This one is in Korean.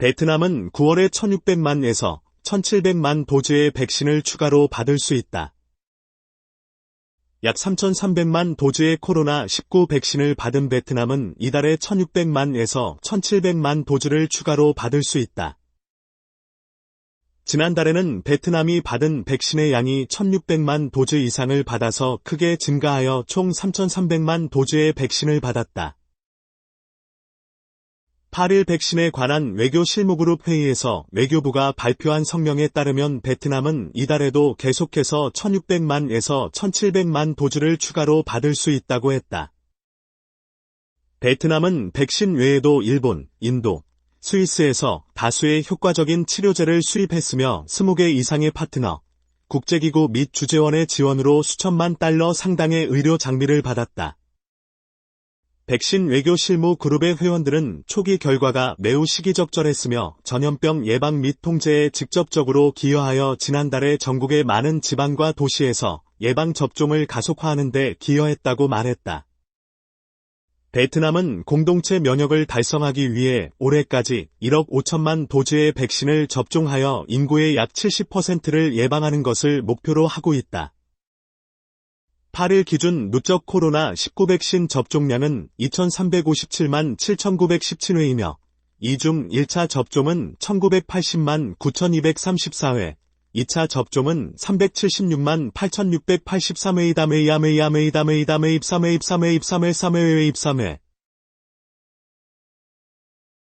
베트남은 9월에 1600만에서 1700만 도즈의 백신을 추가로 받을 수 있다. 약 3,300만 도즈의 코로나19 백신을 받은 베트남은 이달에 1,600만에서 1,700만 도즈를 추가로 받을 수 있다. 지난달에는 베트남이 받은 백신의 양이 1,600만 도즈 이상을 받아서 크게 증가하여 총 3,300만 도즈의 백신을 받았다. 8일 백신에 관한 외교 실무그룹 회의에서 외교부가 발표한 성명에 따르면 베트남은 이달에도 계속해서 1600만에서 1700만 도즈를 추가로 받을 수 있다고 했다. 베트남은 백신 외에도 일본, 인도, 스위스에서 다수의 효과적인 치료제를 수입했으며 20개 이상의 파트너, 국제기구 및 주재원의 지원으로 수천만 달러 상당의 의료 장비를 받았다. 백신 외교 실무 그룹의 회원들은 초기 결과가 매우 시기적절했으며 전염병 예방 및 통제에 직접적으로 기여하여 지난달에 전국의 많은 지방과 도시에서 예방 접종을 가속화하는 데 기여했다고 말했다. 베트남은 공동체 면역을 달성하기 위해 올해까지 1억 5천만 도즈의 백신을 접종하여 인구의 약 70%를 예방하는 것을 목표로 하고 있다. 8일 기준 누적 코로나 19 백신 접종량은 2,357만 7,917회이며 이 중 1차 접종은 1,980만 9,234회, 2차 접종은 376만 8,683회이다 메이아메이아메이다 메이다 메입 3회 입 3회 입 3회 3회 입3회